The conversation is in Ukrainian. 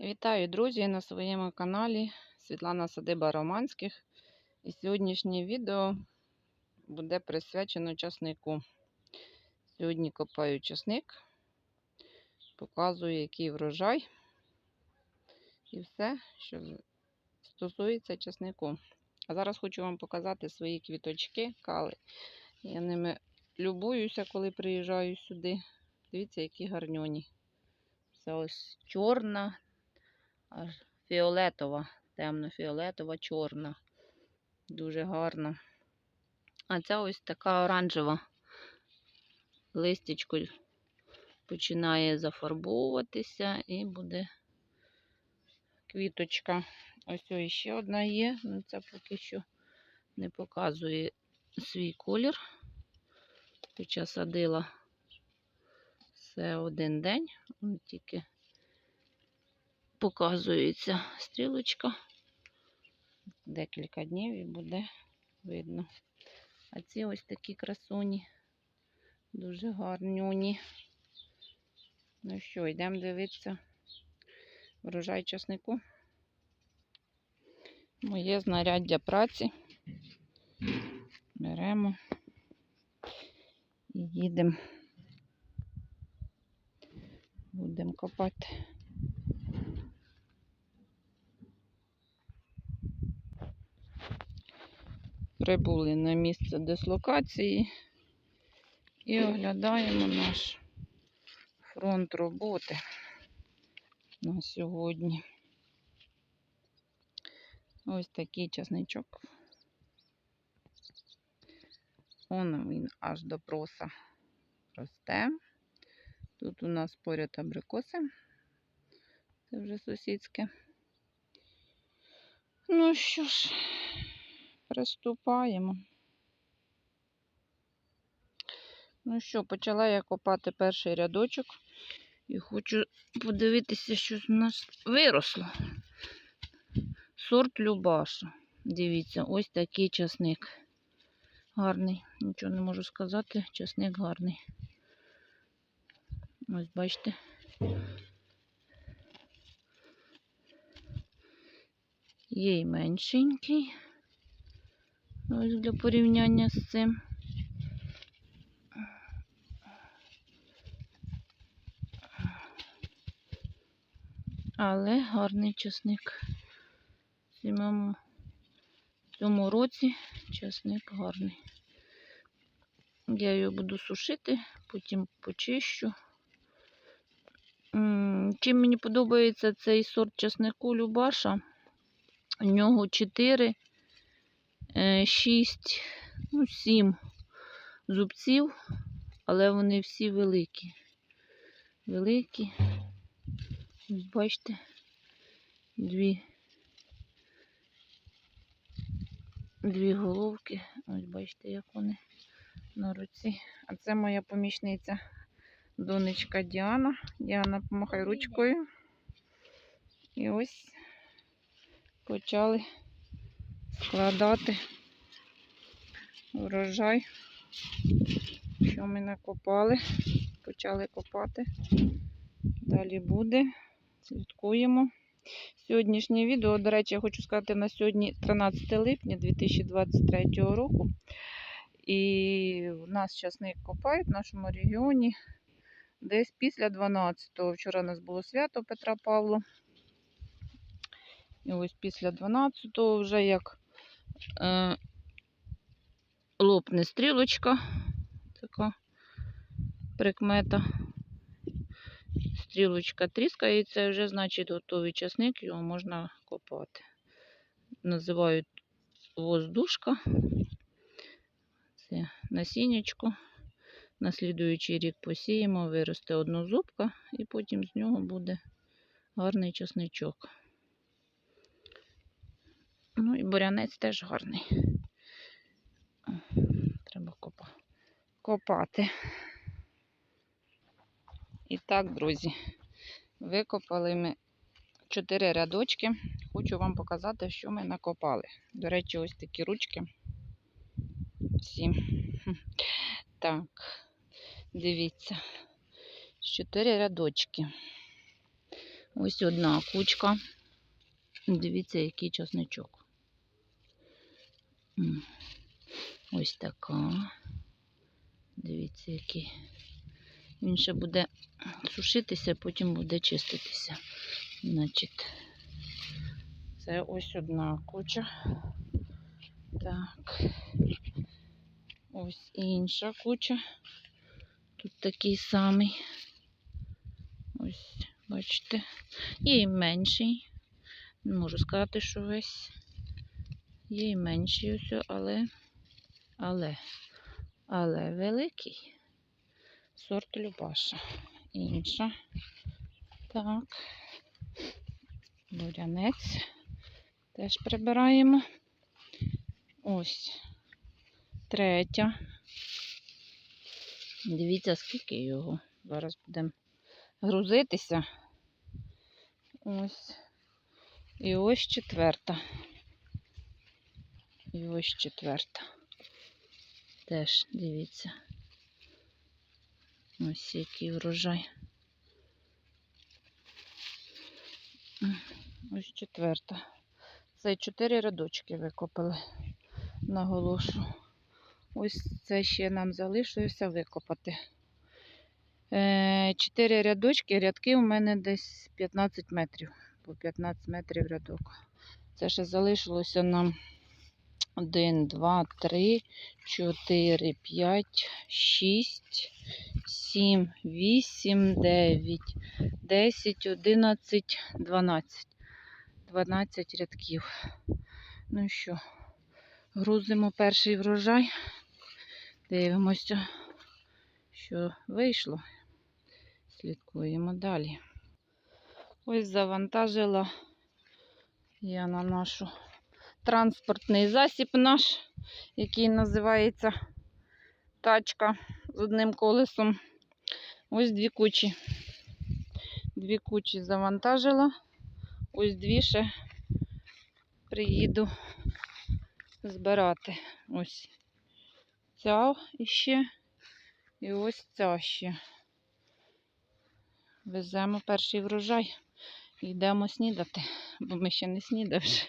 Вітаю, друзі, на своєму каналі Світлана Садиба Романських. І сьогоднішнє відео буде присвячено часнику. Сьогодні копаю часник, показую, який врожай і все, що стосується часнику. А зараз хочу вам показати свої квіточки, кали. Я ними любуюся, коли приїжджаю сюди. Дивіться, які гарньоні. Це ось чорна, аж фіолетова, темно-фіолетова, чорна. Дуже гарна. А ця ось така оранжева. Листячко починає зафарбовуватися і буде квіточка. Ось ось ще одна є, але це поки що не показує свій колір. Хоча садила все один день, тільки показується стрілочка. Декілька днів і буде видно. А ці ось такі красуні, дуже гарнюні. Ну що, йдемо дивитися врожай часнику. Моє знаряддя праці. Беремо і їдемо. Будемо копати. Прибули на місце дислокації і оглядаємо наш фронт роботи на сьогодні. Ось такий часничок. Он він аж до проса росте. Тут у нас поряд абрикоси. Це вже сусідське. Ну що ж, приступаємо. Ну що, почала я копати перший рядочок і хочу подивитися, що з нас виросло. Сорт Любаша. Дивіться, ось такий часник. Гарний. Нічого не можу сказати, часник гарний. Ось бачите. Є й меншенький. Ось для порівняння з цим. Але гарний часник. В цьому, в році часник гарний. Я його буду сушити, потім почищу. Чим мені подобається цей сорт часнику Любаша, у нього 4, 6, ну, 7 зубців, але вони всі великі. Великі. Ось бачите, дві, дві головки. Ось бачите, як вони на руці. А це моя помічниця донечка Діана. Діана, помахай ручкою. І ось почали складати урожай, що ми накопали. Почали копати. Далі буде. Слідкуємо. Сьогоднішнє відео, до речі, я хочу сказати, на сьогодні 13 липня 2023 року. І у нас часник копають в нашому регіоні десь після 12-го. Вчора у нас було свято Петра Павла. І ось після 12-го вже як е, лопне стрілочка, така прикмета. Стрілочка тріскається, вже, значить, готовий часник, його можна копати. Називають воздушка. Це насіннячко. На слідуючий рік посіємо, виросте однозубка, і потім з нього буде гарний часничок. Ну і бурянець теж гарний. Треба копа... копати. І так, друзі, викопали ми 4 рядочки. Хочу вам показати, що ми накопали. До речі, ось такі ручки. Всі. Так, дивіться. Чотири рядочки. Ось одна кучка. Дивіться, який часничок. Ось така. Дивіться, який. Він ще буде сушитися, потім буде чиститися. Значить, це ось одна куча. Так. Ось інша куча. Тут такий самий. Ось, бачите. І менший. Не можу сказати, що весь. Є і менший ось, але, але, але великий. Сорт Любаша. Інша. Так. Бурянець. Теж прибираємо. Ось. Третя. Дивіться, скільки його. Зараз будемо грузитися. Ось. І ось четверта. І ось четверта. Теж дивіться. Ось який врожай. Ось четверта. Це чотири рядочки викопали. Наголошу. Ось це ще нам залишилося викопати. Е, Чотири рядочки, рядки у мене десь 15 метрів. По 15 метрів рядок. Це ще залишилося нам 1, 2, 3, 4, 5, 6, 7, 8, 9, 10, 11, 12. 12 рядків. Ну що, грузимо перший врожай. Дивимося, що вийшло. Слідкуємо далі. Ось завантажила я на нашу транспортний засіб наш, який називається тачка з одним колесом. Ось дві кучі. Дві кучі завантажила. Ось дві ще приїду збирати. Ось ця іще і ось ця ще. Веземо перший врожай. Йдемо снідати, бо ми ще не снідавши.